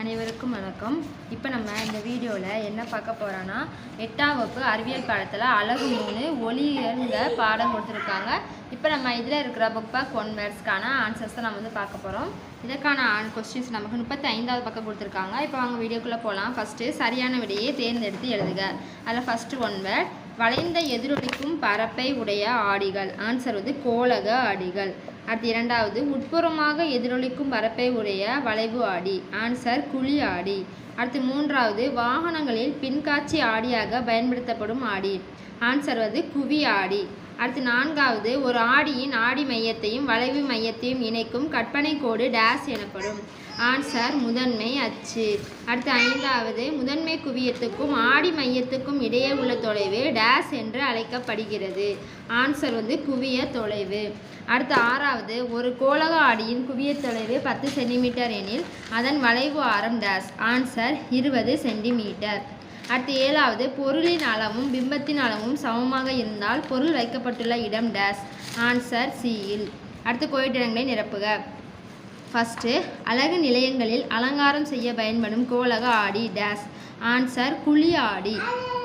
அனைவருக்கும் வணக்கம். இப்போ நம்ம இந்த வீடியோவில் என்ன பார்க்க போகிறோன்னா எட்டாம் வகுப்பு அறிவியல் பாடத்தில் அழகு மூணு ஒளியல்ங்க பாடம் கொடுத்துருக்காங்க. இப்போ நம்ம இதில் இருக்கிற புக் பேக் ஒன் வேர்ட்ஸ்க்கான ஆன்சர்ஸ் தான் நம்ம வந்து பார்க்க போகிறோம் இதற்கான ஆன் கொஸ்டின்ஸ் நமக்கு முப்பத்தி ஐந்தாவது பக்கம் கொடுத்துருக்காங்க. இப்போ அவங்க வீடியோக்குள்ளே போகலாம் ஃபஸ்ட்டு சரியான விடையை தேர்ந்தெடுத்து எழுதுக. அதில் ஃபஸ்ட்டு ஒன் வேர்ட் வளைந்த எதிரொலிக்கும் பரப்பை உடைய ஆடிகள். ஆன்சர் வந்து கோலக ஆடிகள் அடுத்து இரண்டாவது உட்புறமாக எதிரொலிக்கும் பரப்பை உடைய வளைவு ஆடி ஆன்சர் குழி ஆடி அடுத்து மூன்றாவது வாகனங்களில் பின்காட்சி ஆடியாக பயன்படுத்தப்படும் ஆடி ஆன்சர் வந்து குவி ஆடி அடுத்து நான்காவது ஒரு ஆடியின் ஆடி மையத்தையும் வளைவு மையத்தையும் இணைக்கும் கற்பனை கோடு டேஸ் எனப்படும். ஆன்சர் முதன்மை அச்சு. அடுத்து ஐந்தாவது முதன்மை குவியத்துக்கும் ஆடி மையத்துக்கும் இடையே உள்ள தொலைவு டேஸ் என்று அழைக்கப்படுகிறது. ஆன்சர் வந்து குவிய தொலைவு. அடுத்து ஆறாவது ஒரு கோலக ஆடியின் குவிய தொலைவு பத்து சென்டிமீட்டர் எனில் அதன் வளைவு ஆரம் டேஸ் ஆன்சர் இருபது சென்டிமீட்டர் அடுத்து ஏழாவது பொருளின் அளவும் பிம்பத்தின் அளவும் சமமாக இருந்தால் பொருள் வைக்கப்பட்டுள்ள இடம் டேஸ் ஆன்சர் சியில் அடுத்து கோயிட்டிடங்களை நிரப்புக. ஃபஸ்ட்டு அழகு நிலையங்களில் அலங்காரம் செய்ய பயன்படும் கோலக ஆடி டேஸ் ஆன்சர் குழி ஆடி.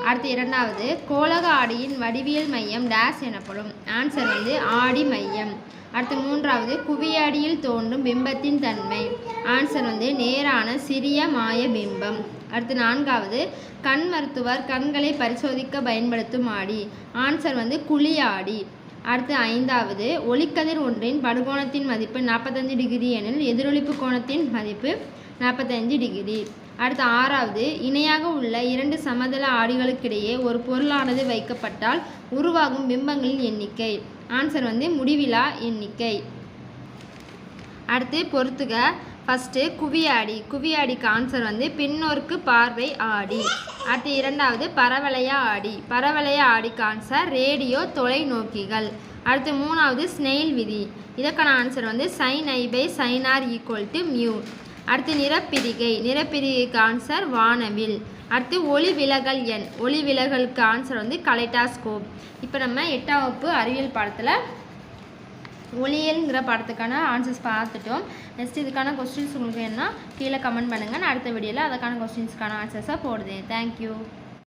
அடுத்து இரண்டாவது கோலக ஆடியின் வடிவியல் மையம் டேஸ் எனப்படும். ஆன்சர் வந்து ஆடி மையம். அடுத்து மூன்றாவது குவியாடியில் தோன்றும் பிம்பத்தின் தன்மை. ஆன்சர் வந்து நேரான சிறிய மாய பிம்பம். அடுத்து நான்காவது கண் மருத்துவர் கண்களை பரிசோதிக்க பயன்படுத்தும் ஆடி. ஆன்சர் வந்து குழி ஆடி. அடுத்து ஐந்தாவது ஒளிக்கதிர் ஒன்றின் படுகோணத்தின் மதிப்பு நாற்பத்தஞ்சு டிகிரி எனில் எதிரொலிப்பு கோணத்தின் மதிப்பு நாற்பத்தஞ்சு டிகிரி. அடுத்து ஆறாவது இணையாக உள்ள இரண்டு சமதள ஆடிகளுக்கிடையே ஒரு பொருளானது வைக்கப்பட்டால் உருவாகும் பிம்பங்களின் எண்ணிக்கை. ஆன்சர் வந்து முடிவிலா எண்ணிக்கை. அடுத்து பொறுத்துக. ஃபஸ்ட்டு குவியாடி. குவியாடிக்கு ஆன்சர் வந்து பின்னோர்க்கு பார்வை ஆடி. அடுத்து இரண்டாவது பரவளையா ஆடி. பரவளையா ஆடிக்கு ஆன்சர் ரேடியோ தொலைநோக்கிகள். அடுத்து மூணாவது ஸ்னெயில் விதி. இதற்கான ஆன்சர் வந்து sine i by sine r equal to mu அடுத்து நிறப்பிரிகை. நிறப்பிரிகைக்கு ஆன்சர் வானவில். அடுத்து ஒளி விலகல் எண். ஒளி விலகலுக்கு ஆன்சர் வந்து கலைட்டாஸ்கோப் இப்போ நம்ம எட்டாம் வகுப்பு அறிவியல் பாடத்தில் ஒளியல்ங்கிற படத்துக்கான ஆன்சர்ஸ் பார்த்துட்டோம். நெக்ஸ்ட் இதுக்கான கொஸ்டின்ஸ் உங்களுக்கு என்ன கீழே கமெண்ட் பண்ணுங்கள் நான் அடுத்த வீடியோவில் அதுக்கான கொஸ்டின்ஸ்க்கான ஆன்சர்ஸாக போடுது. தேங்க்யூ